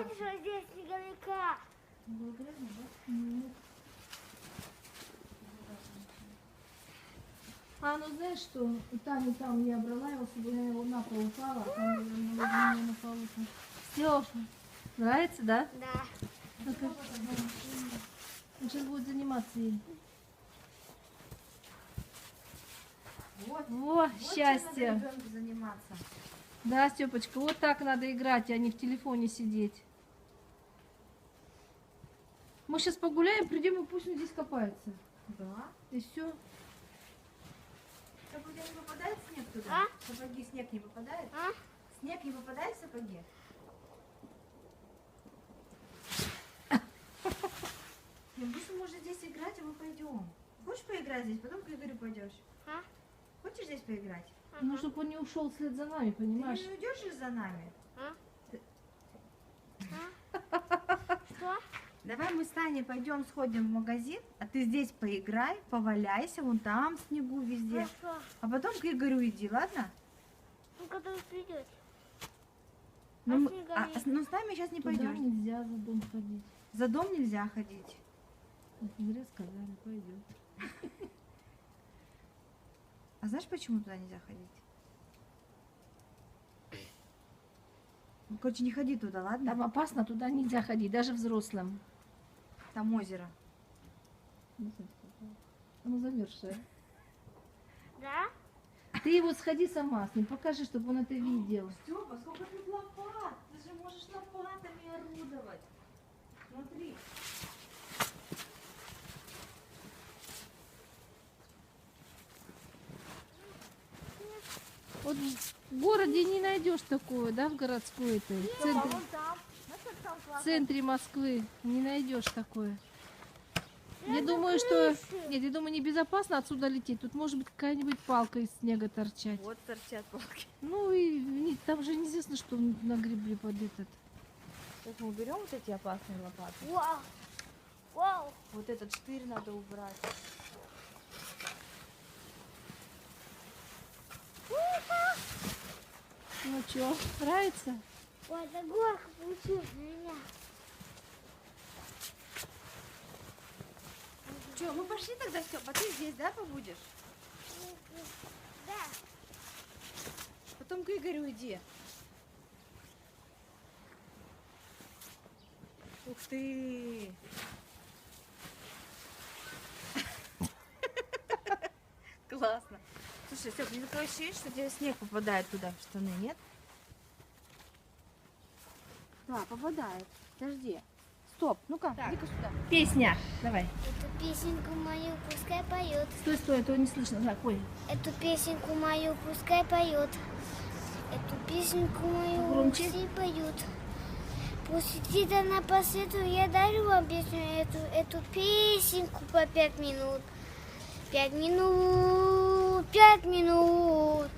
Знаете, что здесь снеговика? А, ну знаешь что, у Тани там я брала его, чтобы я его на пол упала, а там, меня на полу там. Стёша, нравится, да? Да. Ну-ка. Он сейчас будет заниматься им. Вот, Во, вот чем счастье. надо ребенку заниматься. Да, Степочка, вот так надо играть, а не в телефоне сидеть. Мы сейчас погуляем, придем и пусть он здесь копается. Да. И все. Сапоги не попадает снег туда? А? Сапоги снег не попадает? А? Снег не попадает в сапоги? Не, Буша может здесь играть, а мы пойдем. Хочешь поиграть здесь? Потом к Игорю пойдешь. А? Хочешь здесь поиграть? Ну, чтобы он не ушел вслед за нами, Ты понимаешь? не уйдешь же за нами? А? А? Что? Давай мы с Таней пойдем сходим в магазин, а ты здесь поиграй, поваляйся, вон там в снегу везде. Хорошо. А потом к Игорю иди, ладно? Ну, когда вы придете? Ну, А мы- а, с- ну, с нами сейчас не Туда пойдешь. нельзя за дом ходить. За дом нельзя ходить. Зря сказали, пойдем. Знаешь, почему туда нельзя ходить? Ну, короче, не ходи туда, ладно? Там опасно, туда нельзя ходить, даже взрослым. Там озеро. Оно замерзшее. Да? Ты его сходи сама с ним, покажи, чтобы он это видел. Степа, сколько тут лопат? Ты же можешь лопатами орудовать. Смотри. В городе не найдешь такое, да, в городской этой, в центре, там в центре Москвы не найдешь такое. Я думаю, что нет, я думаю, небезопасно отсюда лететь. Тут может быть какая-нибудь палка из снега торчать. Вот торчат палки. Ну и не- там же неизвестно, что нагребли под этот. Сейчас мы уберем вот эти опасные лопаты. Вау. Вау. Вот этот штырь надо убрать. Ну что, нравится? Ой, это горка получилась на меня. Че, мы пошли тогда, Степа, ты здесь, да, побудешь? Да. Потом к Игорю иди. Ух ты! Слушай, Степ, мне такое ощущение, что тебе снег попадает туда в штаны, нет? Да, попадает. Подожди. Стоп, ну-ка, иди-ка сюда. Песня. Давай. Эту песенку мою пускай поет. Стой, стой, этого не слышно. Так, ой. Эту песенку мою пускай поет. Эту песенку мою Громче. все поют. Пусть сидит она по свету, я дарю вам песню, эту, эту песенку по пять минут. Пять минут, пять минут.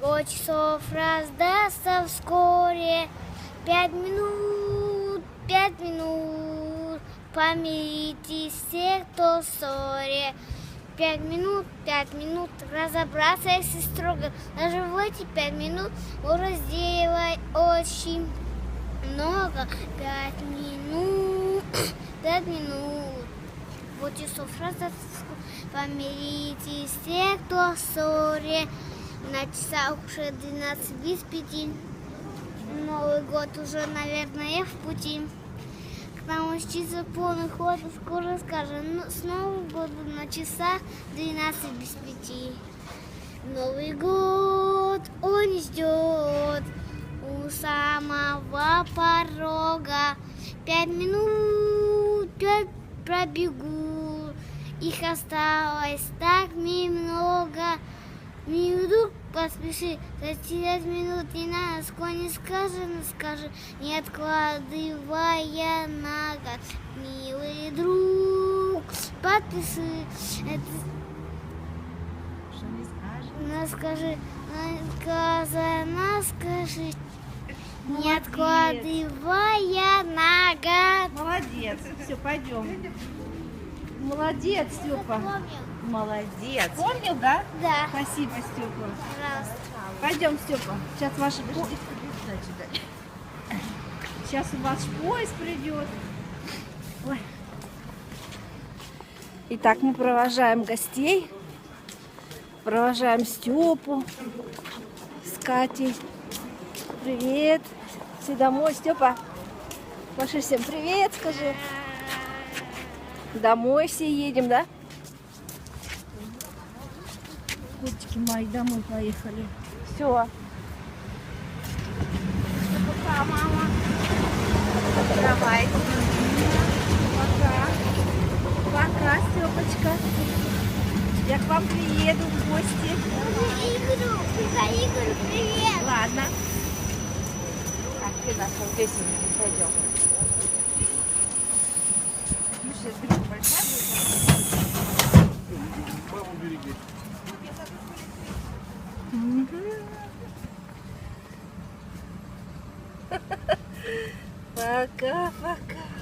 Год часов раздастся вскоре. Пять минут, пять минут. Помиритесь все, кто в ссоре. Пять минут, пять минут, разобраться, если строго. Даже в эти пять минут сделать очень много. Пять минут, пять минут. Часов раз помиритесь все, кто в ссоре. На часах уже 12 без пяти. Новый год уже, наверное, в пути. К нам учиться полный ход, скоро скажем, ну, с Новым годом на часах 12 без пяти. Новый год он ждет у самого порога. Пять минут, пять пробегу. Их осталось так немного. Минуту поспеши, затерять минут не надо, склони сказано, скажи, не откладывая на год. Милый друг, подпиши, это Что не скажешь? на скажи, наказано скажи, не откладывая на год. Молодец. Все, пойдем. Молодец, Степа. Молодец. Помнил, да? Да, Спасибо, Степа. пожалуйста. Пойдем, Степа. Сейчас дальше. Сейчас у вас поезд придет. Ой. Итак, мы провожаем гостей. Провожаем Степу с Катей. Привет. Все домой, Степа. Маши всем привет, скажи. Домой все едем, да? Котики мои домой поехали. Все. Пока, мама. Давай. Пока. Пока, Степочка. Я к вам приеду в гости. Игорю, Игорю, привет. Ладно. Ты нашу песню пойдем. Ну, сейчас гриб большая будет. Пока, пока. Машите